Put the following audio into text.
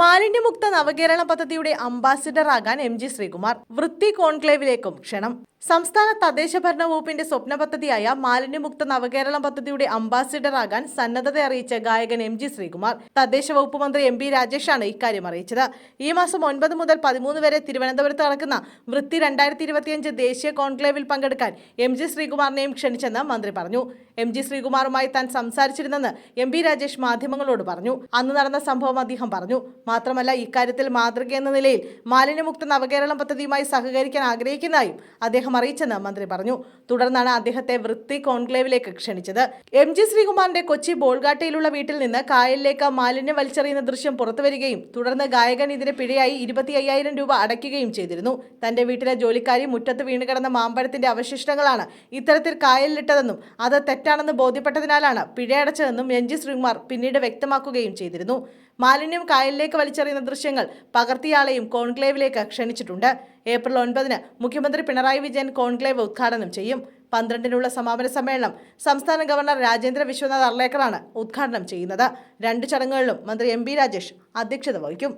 മാലിന്യമുക്ത നവകേരള പദ്ധതിയുടെ അംബാസിഡർ ആകാൻ എം ജി ശ്രീകുമാർ വൃത്തി കോൺക്ലേവിലേക്കും ക്ഷണം. സംസ്ഥാന തദ്ദേശ ഭരണ വകുപ്പിന്റെ സ്വപ്ന പദ്ധതിയായ മാലിന്യമുക്ത നവകേരളം പദ്ധതിയുടെ അംബാസിഡർ ആകാൻ സന്നദ്ധത അറിയിച്ച ഗായകൻ എം ജി ശ്രീകുമാർ തദ്ദേശ വകുപ്പ് മന്ത്രി എം പി രാജേഷാണ് ഇക്കാര്യം അറിയിച്ചത്. ഈ മാസം ഒൻപത് മുതൽ പതിമൂന്ന് വരെ തിരുവനന്തപുരത്ത് നടക്കുന്ന വൃത്തി രണ്ടായിരത്തി ഇരുപത്തിയഞ്ച് ദേശീയ കോൺക്ലേവിൽ പങ്കെടുക്കാൻ എം ജി ശ്രീകുമാറിനെയും ക്ഷണിച്ചെന്ന് മന്ത്രി പറഞ്ഞു. എം ജി ശ്രീകുമാറുമായി താൻ സംസാരിച്ചിരുന്നെന്ന് എം പി രാജേഷ് മാധ്യമങ്ങളോട് പറഞ്ഞു. അന്ന് നടന്ന സംഭവം അദ്ദേഹം പറഞ്ഞു. മാത്രമല്ല ഇക്കാര്യത്തിൽ മാതൃക എന്ന നിലയിൽ മാലിന്യമുക്ത നവകേരളം പദ്ധതിയുമായി സഹകരിക്കാൻ ആഗ്രഹിക്കുന്നതായും അദ്ദേഹം അറിയിച്ചെന്ന് മന്ത്രി പറഞ്ഞു. തുടർന്നാണ് അദ്ദേഹത്തെ വൃത്തി കോൺക്ലേവിലേക്ക് ക്ഷണിച്ചത്. എം ജി ശ്രീകുമാറിന്റെ കൊച്ചി ബോൾഗാട്ടയിലുള്ള വീട്ടിൽ നിന്ന് കായലിലേക്ക് മാലിന്യം വലിച്ചെറിയുന്ന ദൃശ്യം പുറത്തുവരികയും തുടർന്ന് ഗായകൻ ഇതിന് പിഴയായി ഇരുപത്തി അയ്യായിരം രൂപ അടയ്ക്കുകയും ചെയ്തിരുന്നു. തന്റെ വീട്ടിലെ ജോലിക്കാരി മുറ്റത്ത് വീണുകിടന്ന മാമ്പഴത്തിന്റെ അവശിഷ്ടങ്ങളാണ് ഇത്തരത്തിൽ കായലിലിട്ടതെന്നും അത് തെറ്റാണെന്ന് ബോധ്യപ്പെട്ടതിനാലാണ് പിഴയടച്ചതെന്നും എം ജി ശ്രീകുമാർ പിന്നീട് വ്യക്തമാക്കുകയും ചെയ്തിരുന്നു. മാലിന്യം കായലിലേക്ക് വലിച്ചെറിയുന്ന ദൃശ്യങ്ങൾ പകർത്തിയാളെയും കോൺക്ലേവിലേക്ക് ക്ഷണിച്ചിട്ടുണ്ട്. ഏപ്രിൽ ഒൻപതിന് മുഖ്യമന്ത്രി പിണറായി വിജയൻ കോൺക്ലേവ് ഉദ്ഘാടനം ചെയ്യും. പന്ത്രണ്ടിനുള്ള സമാപന സമ്മേളനം സംസ്ഥാന ഗവർണർ രാജേന്ദ്ര വിശ്വനാഥ് അർലേക്കറാണ് ഉദ്ഘാടനം ചെയ്യുന്നത്. രണ്ട് ചടങ്ങുകളിലും മന്ത്രി എം രാജേഷ് അധ്യക്ഷത വഹിക്കും.